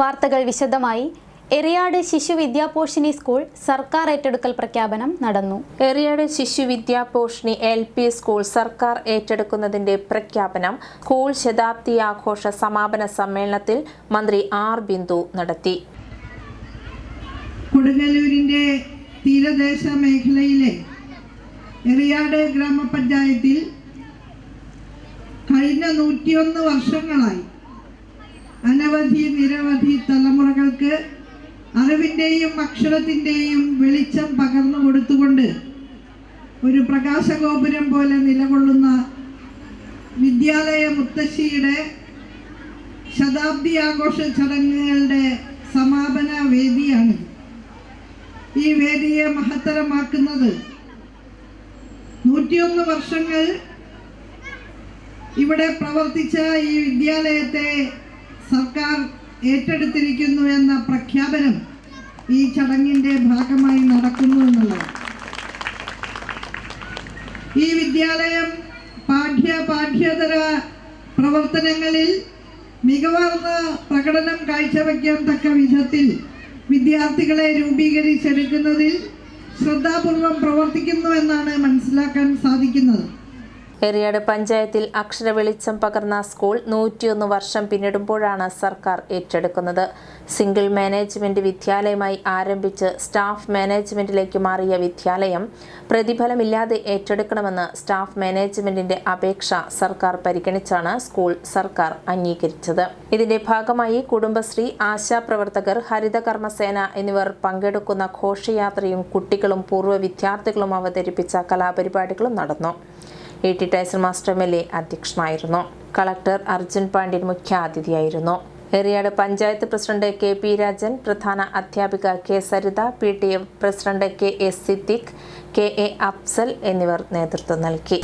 വാർത്തകൾ വിശദമായി. എറിയാട് ശിശു വിദ്യാപോഷിണി സ്കൂൾ സർക്കാർ ഏറ്റെടുക്കൽ പ്രഖ്യാപനം നടന്നു. എറിയാട് ശിശു വിദ്യാപോഷിണി എൽ പി സ്കൂൾ സർക്കാർ ഏറ്റെടുക്കുന്നതിന്റെ പ്രഖ്യാപനം സ്കൂൾ ശതാബ്ദി ആഘോഷ സമാപന സമ്മേളനത്തിൽ മന്ത്രി ആർ ബിന്ദു നടത്തി. കൊടുങ്ങല്ലൂരിന്റെ തീരദേശ മേഖലയിലെ എറിയാട് ഗ്രാമപഞ്ചായത്തിൽ കഴിഞ്ഞ നൂറ്റിയൊന്ന് വർഷങ്ങളായി അനവധി നിരവധി തലമുറകൾക്ക് അറിവിന്റെയും അക്ഷരത്തിന്റെയും വെളിച്ചം പകർന്നു കൊടുത്തുകൊണ്ട് ഒരു പ്രകാശഗോപുരം പോലെ നിലകൊള്ളുന്ന വിദ്യാലയ മുത്തശ്ശിയുടെ ശതാബ്ദി ആഘോഷ ചടങ്ങുകളുടെ സമാപന വേദിയാണിത് ഈ വേദിയെ മഹത്തരമാക്കുന്നത്. നൂറ്റിയൊന്ന് വർഷങ്ങൾ ഇവിടെ പ്രവർത്തിച്ച ഈ വിദ്യാലയത്തെ സർക്കാർ ഏറ്റെടുത്തിരിക്കുന്നു എന്ന പ്രഖ്യാപനം ഈ ചടങ്ങിന്റെ ഭാഗമായി നടക്കുന്നു എന്നുള്ളത്. ഈ വിദ്യാലയം പാഠ്യ പാഠ്യേതര പ്രവർത്തനങ്ങളിൽ മികവാർന്ന പ്രകടനം കാഴ്ചവെക്കാൻ തക്ക വിധത്തിൽ വിദ്യാർത്ഥികളെ രൂപീകരിച്ചെടുക്കുന്നതിൽ ശ്രദ്ധാപൂർവം പ്രവർത്തിക്കുന്നു എന്നാണ് മനസ്സിലാക്കാൻ സാധിക്കുന്നത്. എറിയാട് പഞ്ചായത്തിൽ അക്ഷര വെളിച്ചം പകർന്ന സ്കൂൾ നൂറ്റിയൊന്ന് വർഷം പിന്നിടുമ്പോഴാണ് സർക്കാർ ഏറ്റെടുക്കുന്നത്. സിംഗിൾ മാനേജ്മെന്റ് വിദ്യാലയമായി ആരംഭിച്ച് സ്റ്റാഫ് മാനേജ്മെന്റിലേക്ക് മാറിയ വിദ്യാലയം പ്രതിഫലമില്ലാതെ ഏറ്റെടുക്കണമെന്ന് സ്റ്റാഫ് മാനേജ്മെന്റിന്റെ അപേക്ഷ സർക്കാർ പരിഗണിച്ചാണ് സ്കൂൾ സർക്കാർ അംഗീകരിച്ചത്. ഇതിന്റെ ഭാഗമായി കുടുംബശ്രീ ആശാപ്രവർത്തകർ ഹരിതകർമ്മസേന എന്നിവർ പങ്കെടുക്കുന്ന ഘോഷയാത്രയും കുട്ടികളും പൂർവ വിദ്യാർത്ഥികളും അവതരിപ്പിച്ച കലാപരിപാടികളും നടന്നു. A T Tyson master M L A അധ്യക്ഷനായിരുന്നു. Collector Arjun Pandian മുഖ്യാതിഥിയായിരുന്നു. Eriyad panchayat president K P Rajan പ്രധാന അധ്യാപിക K Saritha P T F president K S Siddique K A Afsal എന്നിവർ നേതൃത്വം നൽകി.